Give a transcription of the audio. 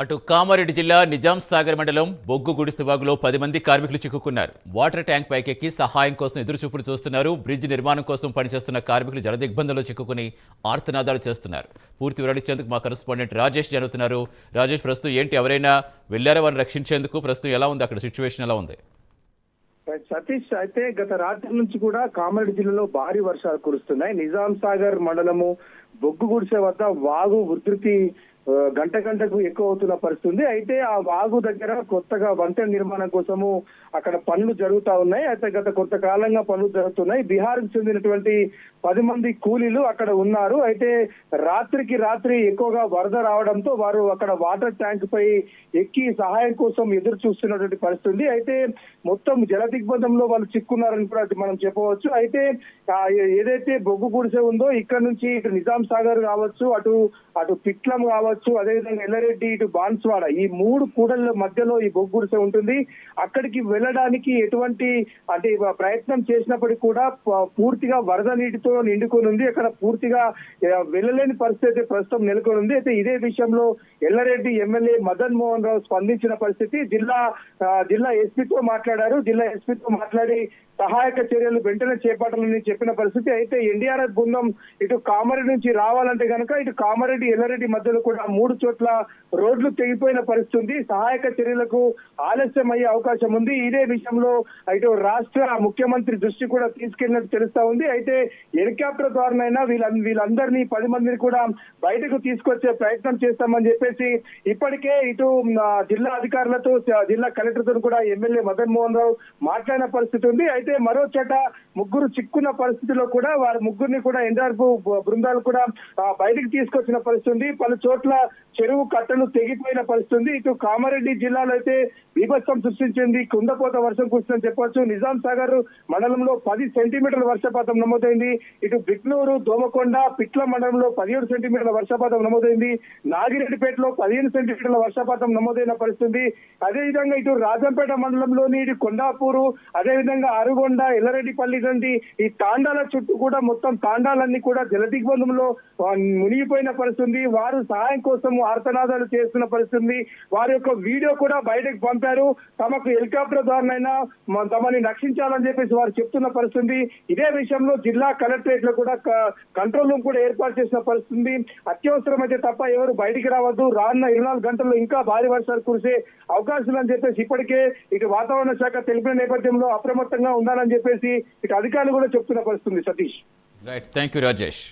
అటు కామారెడ్డి జిల్లా నిజాం సాగర్ మండలం బొగ్గు గుడిసె పది మంది కార్మికులు చిక్కుకున్నారు. వాటర్ ట్యాంక్ పైకెక్కి సహాయం కోసం ఎదురుచూపులు చూస్తున్నారు. బ్రిడ్జ్ నిర్మాణం కోసం పనిచేస్తున్న కార్మికులు జలదిగ్బంధంలో చిక్కుకుని ఆర్తనాదాలు చేస్తున్నారు. పూర్తి వివరించేందుకు మా కరెస్పాండెంట్ రాజేష్ జరుగుతున్నారు. రాజేష్ ప్రస్తుతం ఏంటి? ఎవరైనా వెళ్ళారా? వారిని రక్షించేందుకు ప్రస్తుతం ఎలా ఉంది? అక్కడ సిచ్యువేషన్ ఎలా ఉంది? సతీష్ అయితే గత రాత్రి నుంచి కూడా కామారెడ్డి జిల్లాలో భారీ వర్షాలు కురుస్తున్నాయి. నిజాం సాగర్ మండలము బొగ్గు గుడిసె వద్ద వాగు ఉధృతి గంట గంటకు ఎక్కువ అవుతున్న పరిస్థితి ఉంది. అయితే ఆ వాగు దగ్గర కొత్తగా వంతెన నిర్మాణం కోసము అక్కడ పనులు జరుగుతా ఉన్నాయి. అయితే గత కొంతకాలంగా పనులు జరుగుతున్నాయి. బీహార్కి చెందినటువంటి పది మంది కూలీలు అక్కడ ఉన్నారు. అయితే రాత్రికి రాత్రి ఎక్కువగా వరద రావడంతో వారు అక్కడ వాటర్ ట్యాంక్ పై ఎక్కి సహాయం కోసం ఎదురు చూస్తున్నటువంటి పరిస్థితి ఉంది. అయితే మొత్తం జల దిగ్బంధంలో వాళ్ళు చిక్కున్నారని కూడా మనం చెప్పవచ్చు. అయితే ఏదైతే బొగ్గు గుడిసె ఉందో ఇక్కడ నుంచి ఇటు నిజాం సాగర్ కావచ్చు అటు అటు పిట్లం కావచ్చు అదేవిధంగా ఎల్లారెడ్డి ఇటు బాన్స్వాడ. ఈ మూడు కూడళ్ళ మధ్యలో ఈ బొగ్గు ఉంటుంది. అక్కడికి వెళ్ళడానికి ఎటువంటి అంటే ప్రయత్నం చేసినప్పటికీ కూడా పూర్తిగా వరద నీటితో నిండుకొని ఉంది. అక్కడ పూర్తిగా వెళ్ళలేని పరిస్థితి ప్రస్తుతం నెలకొని ఉంది అయితే ఇదే విషయంలో ఎల్లారెడ్డి ఎమ్మెల్యే మదన్ మోహన్ రావు స్పందించిన పరిస్థితి. జిల్లా జిల్లా ఎస్పీతో మాట్లాడారు. జిల్లా ఎస్పీతో మాట్లాడి సహాయక చర్యలు వెంటనే చేపట్టాలని చెప్పిన పరిస్థితి. అయితే ఎన్డీఆర్ఎఫ్ బృందం ఇటు కామారెడ్డి నుంచి రావాలంటే గనక ఇటు కామారెడ్డి ఎల్లారెడ్డి మధ్యలో కూడా మూడు చోట్ల రోడ్లు తెగిపోయిన పరిస్థితి ఉంది సహాయక చర్యలకు ఆలస్యం అయ్యే అవకాశం ఉంది. ఇదే విషయంలో ఇటు రాష్ట్ర ముఖ్యమంత్రి దృష్టి కూడా తీసుకెళ్ళినట్టు తెలుస్తా ఉంది. అయితే హెలికాప్టర్ ద్వారానైనా వీళ్ళ వీళ్ళందరినీ పది మందిని కూడా బయటకు తీసుకొచ్చే ప్రయత్నం చేస్తామని చెప్పేసి ఇప్పటికే ఇటు జిల్లా అధికారులతో జిల్లా కలెక్టర్తో కూడా ఎమ్మెల్యే మదన్ మోహన్ రావు మాట్లాడిన పరిస్థితి ఉంది. అయితే మరో చోట ముగ్గురు చిక్కున్న పరిస్థితిలో కూడా వారి ముగ్గురిని కూడా ఎన్ఆర్ఎఫ్ బృందాలు కూడా బయటకు బయటికి తీసుకొచ్చిన పరిస్థితి ఉంది. పలు చోట్ల చెరువు కట్టలు తెగిపోయిన పరిస్థితి ఉంది ఇటు కామారెడ్డి జిల్లాలో అయితే బీభత్సం సృష్టించింది. కుండపోత వర్షం కురిసిందని చెప్పొచ్చు నిజాం సాగర్ మండలంలో పది సెంటీమీటర్ల వర్షపాతం నమోదైంది. ఇటు బిట్నూరు దోమకొండ పిట్ల మండలంలో పదిహేడు సెంటీమీటర్ల వర్షపాతం నమోదైంది. నాగిరెడ్డిపేటలో పదిహేను సెంటీమీటర్ల వర్షపాతం నమోదైన పరిస్థితి అదేవిధంగా ఇటు రాజంపేట మండలంలోని ఇటు కొండాపూరు అదేవిధంగా అరుగొండ ఎల్లరెడ్డిపల్లి నుండి ఈ తాండాల చుట్టూ కూడా మొత్తం తాండాలన్నీ కూడా జలదిగ్బంధంలో మునిగిపోయిన పరిస్థితి వారు సహాయం కోసం ఆర్తనాదాలు చేస్తున్న పరిస్థితి వారి యొక్క వీడియో కూడా బయటకు పంపారు. తమకు హెలికాప్టర్ ద్వారానైనా తమని రక్షించాలని చెప్పేసి వారు చెప్తున్న పరిస్థితి ఇదే విషయంలో జిల్లా కలెక్టరేట్లో కూడా కంట్రోల్ రూమ్ కూడా ఏర్పాటు చేసిన పరిస్థితి అత్యవసరమైతే తప్ప ఎవరు బయటికి రావద్దు. రానున్న ఇరవై నాలుగు గంటల్లో ఇంకా భారీ వర్షాలు కురిసే అవకాశం అని చెప్పేసి ఇప్పటికే ఇటు వాతావరణ శాఖ తెలిపిన నేపథ్యంలో అప్రమత్తంగా ఉండాలని చెప్పేసి ఇటు అధికారులు కూడా చెప్తున్న పరిస్థితి Satish. Right thank you Rajesh